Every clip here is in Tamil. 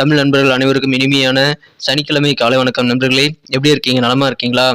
தமிழ் நண்பர்கள் அனைவருக்கும் இனிமையான சனிக்கிழமை காலை வணக்கம் நண்பர்களே. எப்படி இருக்கீங்க? நலமா இருக்கீங்களா?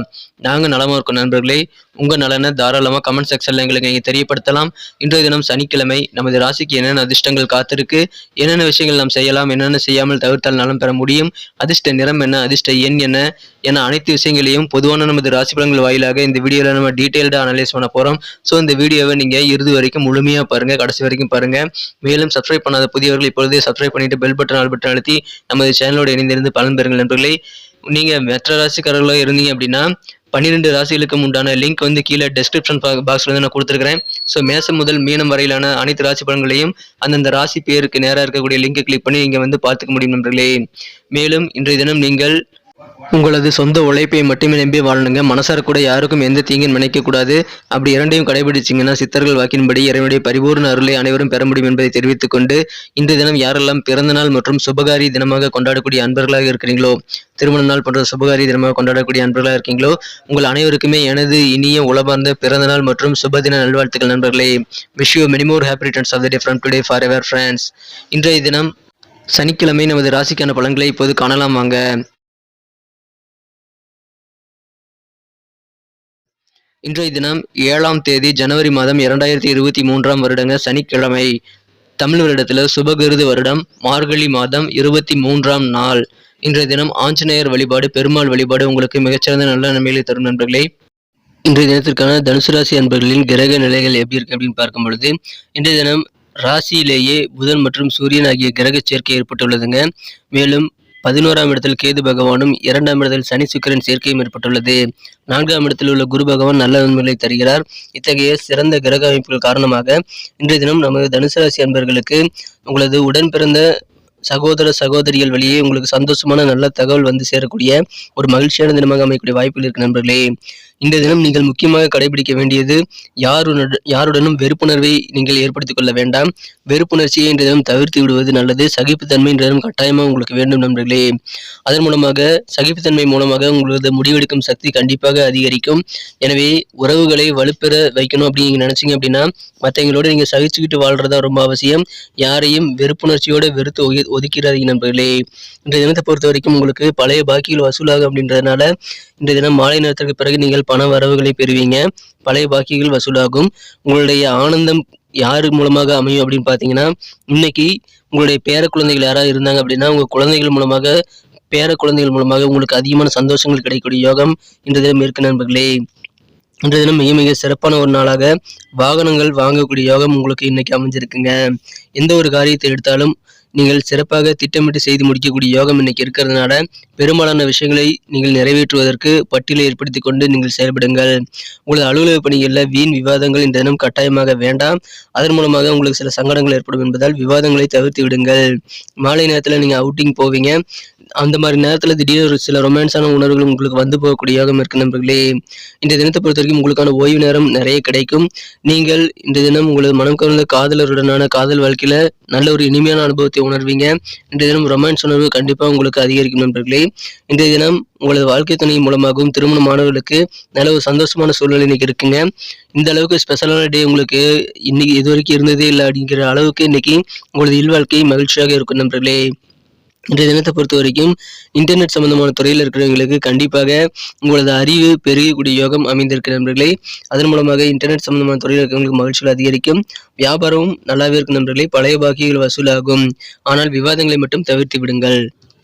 நாங்கள் நலமா இருக்கோம் நண்பர்களே. உங்கள் நலனை தாராளமாக கமெண்ட் செக்ஷனில் எங்களுக்கு நீங்கள் தெரியப்படுத்தலாம். இன்றைய தினம் சனிக்கிழமை நமது ராசிக்கு என்னென்ன அதிர்ஷ்டங்கள் காத்திருக்கு என்னென்ன விஷயங்கள் நாம் செய்யலாம் என்னென்ன செய்யாமல் தவிர்த்தால் நலம் பெற முடியும் அதிர்ஷ்ட நிறம் என்ன அதிர்ஷ்ட எண் என்ன என அனைத்து விஷயங்களையும் பொதுவான நமது ராசி பலன்கள் வாயிலாக இந்த வீடியோவில் நம்ம டீட்டெயில்டாக அனலைஸ் பண்ண போகிறோம் ஸோ இந்த வீடியோவை நீங்கள் இறுதி வரைக்கும் முழுமையாக பாருங்கள் கடைசி வரைக்கும் பாருங்கள் மேலும் சப்ஸ்கிரைப் பண்ணாத புதியவர்கள் இப்பொழுதே சப்ஸ்கிரைப் பண்ணிட்டு பெல் பட்டன் ஆல் பட்டன் அழுத்தி நமது சேனலோடு இணைந்திருந்து பலன் பெறுங்கள் நண்பர்களே. நீங்கள் மற்ற ராசிக்காரர்களாக இருந்தீங்க அப்படின்னா பன்னிரெண்டு ராசிகளுக்கும் உண்டான லிங்க் வந்து கீழே டெஸ்கிரிப்ஷன் பாக்ஸில் வந்து நான் கொடுத்துருக்கிறேன். ஸோ மேசம் முதல் மீனம் வரையிலான அனைத்து ராசி பலன்களையும் அந்தந்த ராசி பேருக்கு நேராக இருக்கக்கூடிய லிங்கை கிளிக் பண்ணி நீங்கள் வந்து பார்த்துக்க முடியும் நண்பர்களே. மேலும் இன்றைய தினம் நீங்கள் உங்களது சொந்த உழைப்பை மட்டுமே நம்பி வாழணுங்க மனசார கூட யாருக்கும் எந்த தீங்கும் நினைக்கக்கூடாது. அப்படி இரண்டையும் கடைபிடிச்சிங்கன்னா சித்தர்கள் வாக்கின்படி இறைவனுடைய பரிபூர்ண அருளை அனைவரும் பெற முடியும் என்பதை தெரிவித்துக் கொண்டு இன்றைய தினம் யாரெல்லாம் பிறந்த நாள் மற்றும் சுபகாரி தினமாக கொண்டாடக்கூடிய அன்பர்களாக இருக்கிறீங்களோ திருமண நாள் போன்ற சுபகாரி தினமாக கொண்டாடக்கூடிய அன்பர்களாக இருக்கீங்களோ உங்கள் அனைவருக்குமே எனது இனிய உளபார்ந்த பிறந்த நாள் மற்றும் சுபதின நல்வாழ்த்துக்கள் நண்பர்களே. Wish you many more happy returns of the day from today forever friends இன்றைய தினம் சனிக்கிழமை நமது ராசிக்கான பலன்களை இப்போது காணலாம் வாங்க. இன்றைய தினம் ஏழாம் தேதி ஜனவரி மாதம் இரண்டாயிரத்தி இருபத்தி மூன்றாம் வருடங்க சனிக்கிழமை. தமிழ் வருடத்தில் சுபகிருது வருடம் மார்கழி மாதம் இருபத்தி மூன்றாம் நாள். இன்றைய தினம் ஆஞ்சநேயர் வழிபாடு பெருமாள் வழிபாடு உங்களுக்கு மிகச்சிறந்த நல்ல நன்மைகளை தரும் நண்பர்களே. இன்றைய தினத்திற்கான தனுசு ராசி அன்பர்களின் கிரக நிலைகள் எப்படி இருக்கு அப்படின்னு பார்க்கும் பொழுது இன்றைய தினம் ராசியிலேயே புதன் மற்றும் சூரியன் ஆகிய கிரக சேர்க்கை ஏற்பட்டுள்ளதுங்க. மேலும் பதினோராம் இடத்தில் கேது பகவானும் இரண்டாம் இடத்தில் சனி சுக்கரன் சேர்க்கையும் ஏற்பட்டுள்ளது. நான்காம் இடத்தில் உள்ள குரு பகவான் நல்ல நன்மைகளை தருகிறார். இத்தகைய சிறந்த கிரக அமைப்புகள் காரணமாக இன்றைய தினம் நமது தனுசு ராசி அன்பர்களுக்கு உங்களது உடன் பிறந்த சகோதர சகோதரிகள் வழியே உங்களுக்கு சந்தோஷமான நல்ல தகவல் வந்து சேரக்கூடிய ஒரு மகிழ்ச்சியான தினமாக அமையக்கூடிய வாய்ப்புகள் இருக்கு நண்பர்களே. இந்த தினம் நீங்கள் முக்கியமாக கடைபிடிக்க வேண்டியது யாருடன் யாருடனும் வெறுப்புணர்வை நீங்கள் ஏற்படுத்திக் கொள்ள வேண்டாம். வெறுப்புணர்ச்சியை இன்ற தினம் தவிர்த்து விடுவது நல்லது. சகிப்புத்தன்மை இன்ற தினம் கட்டாயமாக உங்களுக்கு வேண்டும் நண்பர்களே. அதன் மூலமாக சகிப்புத்தன்மை மூலமாக உங்களது முடிவெடுக்கும் சக்தி கண்டிப்பாக அதிகரிக்கும். எனவே உறவுகளை வலுப்பெற வைக்கணும் அப்படின்னு நினைச்சீங்க அப்படின்னா மற்றவங்களோட நீங்கள் சகிச்சுக்கிட்டு வாழ்றதா ரொம்ப அவசியம். யாரையும் வெறுப்புணர்ச்சியோட வெறுத்து ஒதுக்கிறாதீங்க நண்பர்களே. இன்றைய தினத்தை பொறுத்த வரைக்கும் உங்களுக்கு பழைய பாக்கிகள் வசூலாகும் அப்படின்றதுனால இன்றைய தினம் மாலை நேரத்திற்கு பிறகு நீங்கள் பண வரவுகளை பெறுவீங்க. பழைய பாக்கிகள் வசூலாகும். உங்களுடைய ஆனந்தம் யாரு மூலமாக அமையும் அப்படின்னு பார்த்தீங்கன்னா இன்னைக்கு உங்களுடைய பேர குழந்தைகள் யாராவது இருந்தாங்க அப்படின்னா உங்க குழந்தைகள் மூலமாக பேர குழந்தைகள் மூலமாக உங்களுக்கு அதிகமான சந்தோஷங்கள் கிடைக்கக்கூடிய யோகம் இன்றைய தினம் இருக்கு நண்பர்களே. இன்றைய தினம் மிக மிக சிறப்பான ஒரு நாளாக வாகனங்கள் வாங்கக்கூடிய யோகம் உங்களுக்கு இன்னைக்கு அமைஞ்சிருக்குங்க. எந்த ஒரு காரியத்தை எடுத்தாலும் நீங்கள் சிறப்பாக திட்டமிட்டு செய்து முடிக்கக்கூடிய யோகம் இன்னைக்கு இருக்கிறதுனால பெரும்பாலான விஷயங்களை நீங்கள் நிறைவேற்றுவதற்கு பட்டியலை ஏற்படுத்தி கொண்டு நீங்கள் செயல்படுங்கள். உங்களது அலுவலக பணிகளில் வீண் விவாதங்கள் இந்த தினம் கட்டாயமாக வேண்டாம். அதன் மூலமாக உங்களுக்கு சில சங்கடங்கள் ஏற்படும் என்பதால் விவாதங்களை தவிர்த்து விடுங்கள். மாலை நேரத்தில் நீங்கள் அவுட்டிங் போவீங்க. அந்த மாதிரி நேரத்தில் திடீர்னு ஒரு சில ரொமான்ஸான உணர்வுகள் உங்களுக்கு வந்து போகக்கூடியதாகவும் இருக்கு நண்பர்களே. இந்த தினத்தை பொறுத்த வரைக்கும் உங்களுக்கான ஓய்வு நேரம் நிறைய கிடைக்கும். நீங்கள் இந்த தினம் உங்களது மனம் கவர்ந்த காதலருடனான காதல் வாழ்க்கையில் நல்ல ஒரு இனிமையான அனுபவத்தை உணர்வீங்க. இந்த தினம் ரொமான்ஸ் உணர்வு கண்டிப்பாக உங்களுக்கு அதிகரிக்கும் நண்பர்களே. இந்த தினம் உங்களது வாழ்க்கை துணை மூலமாகவும் திருமணமானவர்களுக்கு நல்ல ஒரு சந்தோஷமான சூழ்நிலை இன்னைக்கு இருக்குங்க. இந்த அளவுக்கு ஸ்பெஷலான டே உங்களுக்கு இன்னைக்கு இது வரைக்கும் இருந்ததே இல்லை அப்படிங்கிற அளவுக்கு இன்னைக்கு உங்களது இல்வாழ்க்கை மகிழ்ச்சியாக இருக்கும் நண்பர்களே. இன்றைய தினத்தை பொறுத்த வரைக்கும் இன்டர்நெட் சம்பந்தமான துறையில் இருக்கிறவங்களுக்கு கண்டிப்பாக உங்களது அறிவு பெருகக்கூடிய யோகம் அமைந்திருக்கிற நண்பர்களே. அதன் மூலமாக இன்டர்நெட் சம்பந்தமான துறையில் இருக்கிறவங்களுக்கு மகிழ்ச்சிகள் அதிகரிக்கும். வியாபாரமும் நல்லாவே இருக்கும் நண்பர்களே. பழைய பாக்கிகள் வசூலாகும். ஆனால் விவாதங்களை மட்டும் தவிர்த்து விடுங்கள்.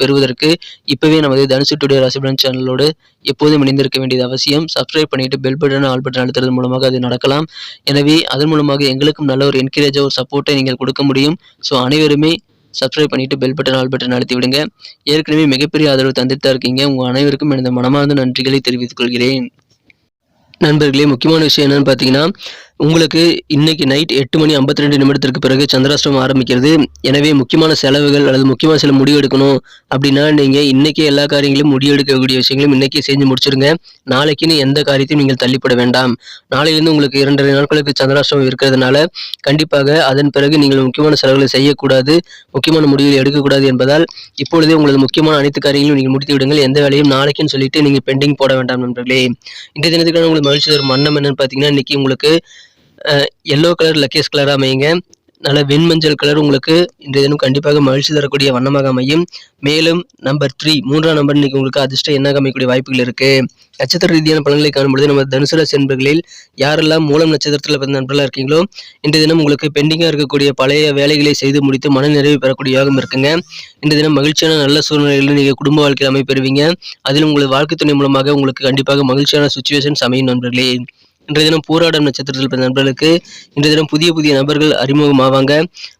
பெறுவதற்கு இப்போவே நமது தனுசு டுடே ராசிபலன் சேனலோடு எப்போதும் இணைந்திருக்க வேண்டியது அவசியம். சப்ஸ்கிரைப் பண்ணிட்டு பெல் பட்டன் ஆல் பட்டன் அழுத்துறது மூலமாக அது நடக்கலாம். எனவே அதன் மூலமாக எங்களுக்கும் நல்ல ஒரு என்கரேஜாக ஒரு சப்போர்ட்டை நீங்கள் கொடுக்க முடியும். ஸோ அனைவருமே சப்ஸ்கிரைப் பண்ணிட்டு பெல் பட்டன் ஆல் பட்டன் அழுத்தி விடுங்க. ஏற்கனவே மிகப்பெரிய ஆதரவு தந்துட்டு தான் இருக்கீங்க. உங்கள் அனைவருக்கும் எனது மனமார்ந்த நன்றிகளை தெரிவித்துக் கொள்கிறேன். நண்பர்களே முக்கியமான விஷயம் என்னன்னு பார்த்தீங்கன்னா உங்களுக்கு இன்னைக்கு நைட் எட்டு மணி ஐம்பத்தி ரெண்டு நிமிடத்திற்கு பிறகு சந்திராஷ்டமம் ஆரம்பிக்கிறது. எனவே முக்கியமான செலவுகள் அல்லது முக்கியமான சில முடிவு எடுக்கணும் அப்படின்னா நீங்கள் இன்றைக்கே எல்லா காரியங்களையும் முடிவெடுக்கக்கூடிய விஷயங்களும் இன்னைக்கே செஞ்சு முடிச்சிருங்க. நாளைக்குன்னு எந்த காரியத்தையும் நீங்கள் தள்ளிப்பட வேண்டாம். நாளையிலேருந்து உங்களுக்கு இரண்டரை நாட்களுக்கு சந்திராஷ்டமம் இருக்கிறதுனால கண்டிப்பாக அதன் பிறகு நீங்கள் முக்கியமான செலவுகளை செய்யக்கூடாது முக்கியமான முடிவுகள் எடுக்கக்கூடாது என்பதால் இப்பொழுதே உங்களது முக்கியமான அனைத்து காரியங்களும் நீங்கள் முடித்து விடுங்கள். எந்த வேலையும் நாளைக்குன்னு சொல்லிட்டு நீங்கள் பெண்டிங் போட வேண்டாம் நண்பர்களே. இந்த தினத்துக்கான உங்களுக்கு மகிழ்ச்சி தரும் வண்ணம் என்னன்னு பார்த்தீங்கன்னா இன்னைக்கு உங்களுக்கு எல்லோ கலர் லக்கேஸ் கலராக அமையுங்க. நல்ல வெண்மஞ்சள் கலர் உங்களுக்கு இன்றைய தினம் கண்டிப்பாக மகிழ்ச்சி தரக்கூடிய வண்ணமாக அமையும். மேலும் நம்பர் த்ரீ மூன்றாம் நம்பர் இன்னைக்கு உங்களுக்கு அதிர்ஷ்டம் என்ன அமைக்கக்கூடிய வாய்ப்புகள் இருக்கு. நட்சத்திர ரீதியான பலன்களை காணும்பொழுது நம்ம தனுசு ராசி என்பர்களில் யாரெல்லாம் மூலம் நட்சத்திரத்தில் பிறந்த நண்பர்களாக இருக்கீங்களோ இன்றைய தினம் உங்களுக்கு பெண்டிங்காக இருக்கக்கூடிய பழைய வேலைகளை செய்து முடித்து மன நிறைவு பெறக்கூடிய யோகம் இருக்குங்க. இன்றைய தினம் மகிழ்ச்சியான நல்ல சூழ்நிலைகளில் நீங்கள் குடும்ப வாழ்க்கையில் அமைப்பெறுவீங்க. அதில் உங்களது வாழ்க்கை துணை மூலமாக உங்களுக்கு கண்டிப்பாக மகிழ்ச்சியான சுச்சுவேஷன்ஸ் அமையும் நண்பர்களே. இன்றைய தினம் போராடும் நட்சத்திரத்தில் பிறந்த நண்பர்களுக்கு இன்றைய தினம் புதிய புதிய நபர்கள் அறிமுகமாவாங்க.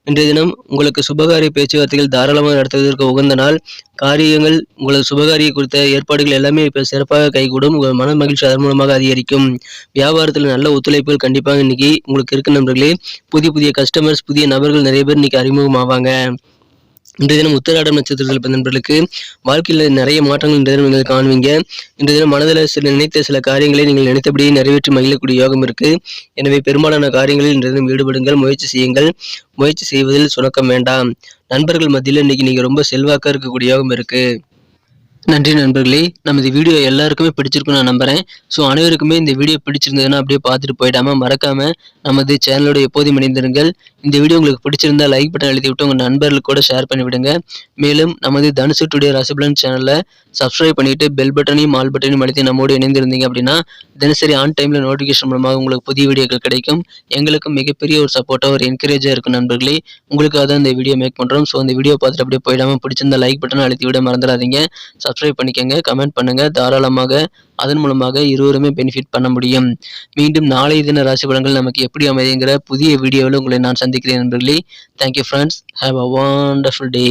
இன்றைய தினம் உங்களுக்கு சுபகாரிய பேச்சுவார்த்தைகள் தாராளமாக நடத்துவதற்கு உகந்த நாள். காரியங்கள் உங்களது சுபகாரிய குறித்த ஏற்பாடுகள் எல்லாமே இப்போ சிறப்பாக கைகூடும். உங்கள் மன மகிழ்ச்சி அதன் மூலமாக அதிகரிக்கும். வியாபாரத்தில் நல்ல ஒத்துழைப்புகள் கண்டிப்பாக இன்னைக்கு உங்களுக்கு இருக்கு நண்பர்களே. புதிய புதிய கஸ்டமர்ஸ் புதிய நபர்கள் நிறைய பேர் இன்னைக்கு அறிமுகமாவாங்க. இன்றைய தினம் உத்தராடம் நட்சத்திரத்தில் பிறந்தவர்களுக்கு நண்பர்களுக்கு வாழ்க்கையில் நிறைய மாற்றங்கள் இன்றைய தினம் நீங்கள் காணுவீங்க இன்றைய தினம் மனதில் சில நினைத்த சில காரியங்களை நீங்கள் நினைத்தபடியே நிறைவேற்றி மகிழக்கூடிய யோகம் இருக்கு. எனவே பெரும்பாலான காரியங்களில் இன்றைய தினம் ஈடுபடுங்கள் முயற்சி செய்யுங்கள். முயற்சி செய்வதில் சுணக்கம் வேண்டாம். நண்பர்கள் மத்தியில் இன்னைக்கு நீங்கள் ரொம்ப செல்வாக்காக இருக்கக்கூடிய யோகம் இருக்குது நன்றி நண்பர்களே. நமது வீடியோ எல்லாருக்குமே பிடிச்சிருக்குன்னு நான் நம்புறேன். ஸோ அனைவருக்குமே இந்த வீடியோ பிடிச்சிருந்ததுன்னா அப்படியே பார்த்துட்டு போயிடாம மறக்காம நமது சேனலோட எப்போதும் இணைந்திருங்கள். இந்த வீடியோ உங்களுக்கு பிடிச்சிருந்தா லைக் பட்டன் எழுதி விட்டு உங்கள் நண்பர்களுக்கு கூட ஷேர் பண்ணிவிடுங்க மேலும் நமது தனுசு டுடே ராசிபலன் சேனலை சப்ஸ்கிரைப் பண்ணிட்டு பெல் பட்டனையும் ஆல் பட்டனையும் அழுத்தி நம்மோடு இணைந்திருந்தீங்க அப்படின்னா தினசரி ஆன் டைமில் நோட்டிஃபிகேஷன் மூலமாக உங்களுக்கு புதிய வீடியோக்கள் கிடைக்கும். எங்களுக்கு மிகப்பெரிய ஒரு சப்போர்ட்டாக ஒரு என்கரேஜாக இருக்கும் நண்பர்களே. உங்களுக்காக தான் இந்த வீடியோ மேக் பண்ணுறோம் ஸோ இந்த வீடியோ பார்த்துட்டு அப்படியே போயிடாம பிடிச்சிருந்த லைக் பட்டனை அழுத்தி விட மறந்துடாதீங்க. சப்ஸ்கிரைப் பண்ணிக்கோங்க கமெண்ட் பண்ணுங்க. தாராளமாக அதன் மூலமாக இருவருமே பெனிஃபிட் பண்ண முடியும். மீண்டும் நாளைய தின ராசி பலன்கள் நமக்கு எப்படி அமைதிங்கிற புதிய வீடியோவில் உங்களை நான் சந்திக்கிறேன் நண்பர்களே. Thank you friends have a wonderful day